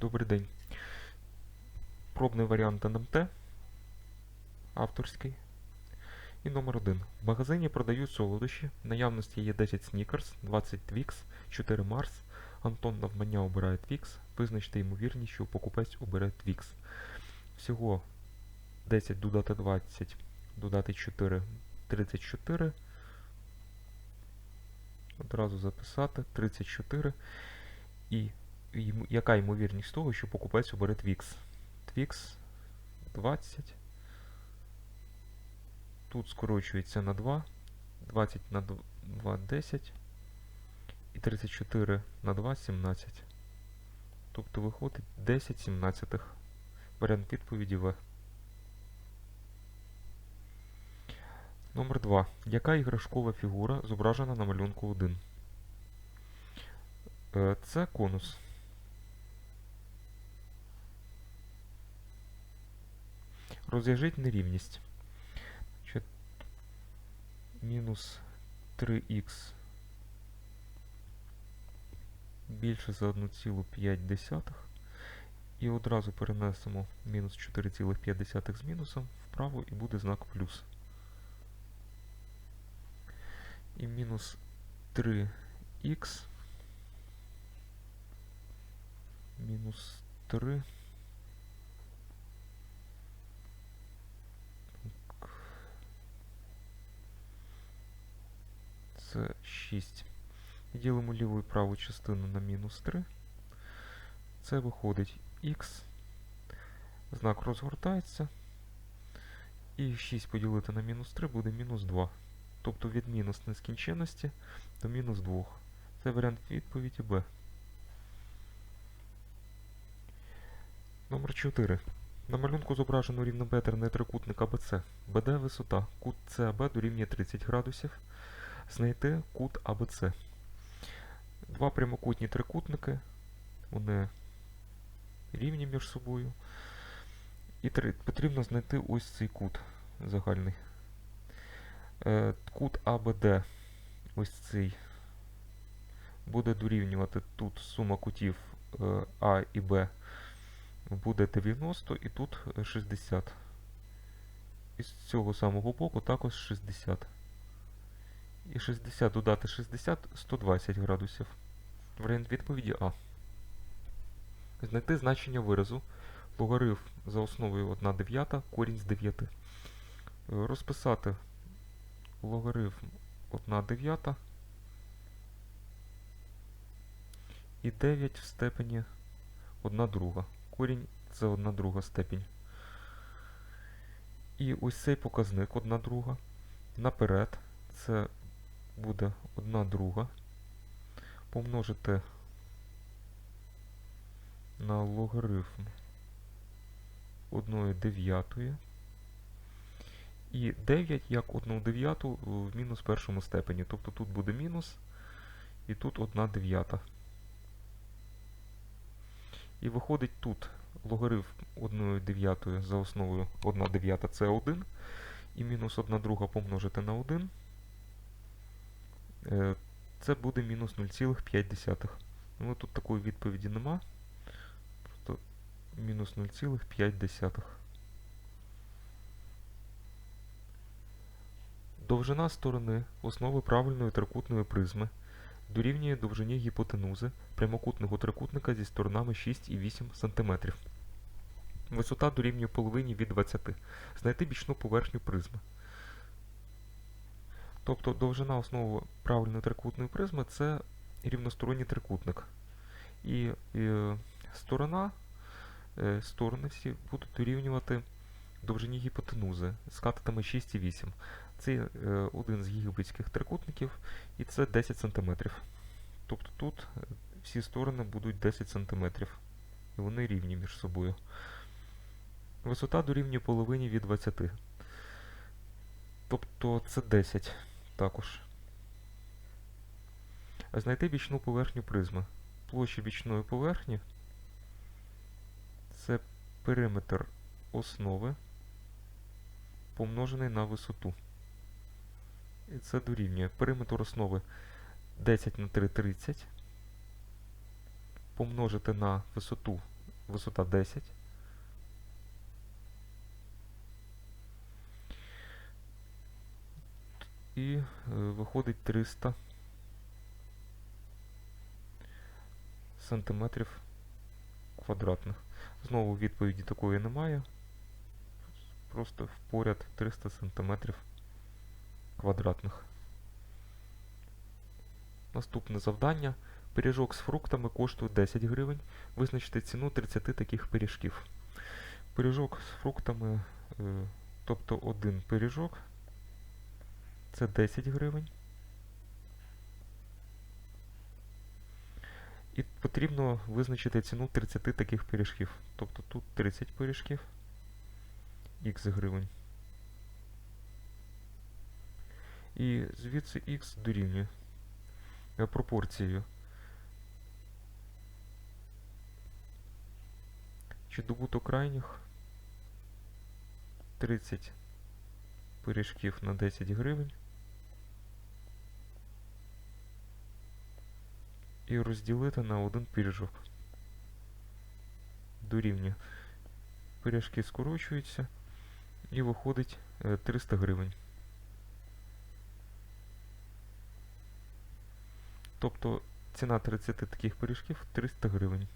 Добрий день. Пробний варіант НМТ. Авторський. І номер 1. В магазині продають солодощі. Наявності є 10 Snickers, 20 Twix, 4 Mars. Антон навмання обирає Twix. Визначте ймовірність, що покупець обере Twix. Всього 10 додати 20, додати 4, 34. Одразу записати 34. І яка ймовірність того, що покупець обере Twix? Twix 20. Тут скорочується на 2. 20 на 2 10. І 34 на 2 17. Тобто виходить 10 сімнадцятих. Варіант відповіді В. Номер 2. Яка іграшкова фігура зображена на малюнку 1? Е, Це конус. Розв'яжіть нерівність. Мінус 3х більше за 1,5. І одразу перенесемо мінус 4,5 з мінусом вправо і буде знак плюс. І мінус 3х мінус 3 Це 6. І ділимо ліву і праву частину на мінус 3. Це виходить х. Знак розгортається. І 6 поділити на мінус 3 буде мінус 2. Тобто від мінус нескінченності до мінус 2. Це варіант відповіді Б. Номер 4. На малюнку зображено рівнобедерний трикутник АБЦ. БД висота. Кут САБ дорівнює 30 градусів. Знайти кут АБЦ. Два прямокутні трикутники. Вони рівні між собою. І три, потрібно знайти ось цей кут загальний. Е, кут АБД, ось цей, буде дорівнювати тут сума кутів е, А і Б буде 90 і тут е, 60. І з цього самого боку також 60. І 60 додати 60 120 градусів. Варіант відповіді А. Знайти значення виразу логарифм за основою 1 дев'ята, корінь з 9. Е, Розписати логарифм 1 дев'ята і 9 в степені 1 друга. Корінь це 1 друга степінь. І ось цей показник 1 друга. Наперед це буде 1 друга. Помножити на логарифм 1 дев'ятої. І 9 як 1 дев'яту в мінус першому степені. Тобто тут буде мінус, і тут 1 дев'ята. І виходить тут логарифм 1 дев'ятої за основою 1 дев'ята це 1. І мінус 1 друга помножити на 1. Е, Це буде мінус 0,5. Ну, тут такої відповіді нема. Просто мінус 0,5. Довжина сторони основи правильної трикутної призми дорівнює довжині гіпотенузи прямокутного трикутника зі сторонами 6 і 8 см. Висота дорівнює половині від 20. Знайти бічну поверхню призми. Тобто довжина основи правильної трикутної призми це рівносторонній трикутник. І, е, сторона, е, сторони всі будуть дорівнювати довжині гіпотенузи з катетами 6 і 8. Це е, один з гігабитських трикутників, і це 10 см. Тобто тут е, всі сторони будуть 10 см. І вони рівні між собою. Висота дорівнює половині від 20. Тобто це 10 також. Знайти бічну поверхню призми. Площа бічної поверхні це периметр основи помножений на висоту. І це дорівнює периметр основи 10 на 3 30. Помножити на висоту висота 10. І е, виходить 300 сантиметрів квадратних. Знову відповіді такої немає. Просто поряд 300 сантиметрів квадратних. Наступне завдання. Пиріжок з фруктами коштує 10 гривень. Визначте ціну 30 таких пиріжків. Пиріжок з фруктами, е, тобто один пиріжок, це 10 гривень. І потрібно визначити ціну 30 таких пиріжків. Тобто тут 30 пиріжків, х гривень. І звідси х дорівнює е, пропорцією. Чи добуток крайніх 30 пиріжків на 10 гривень. І розділити на один пиріжок. Дорівнює. Пиріжки скорочуються і виходить е, 300 гривень. Тобто ціна 30 таких пиріжків 300 гривень.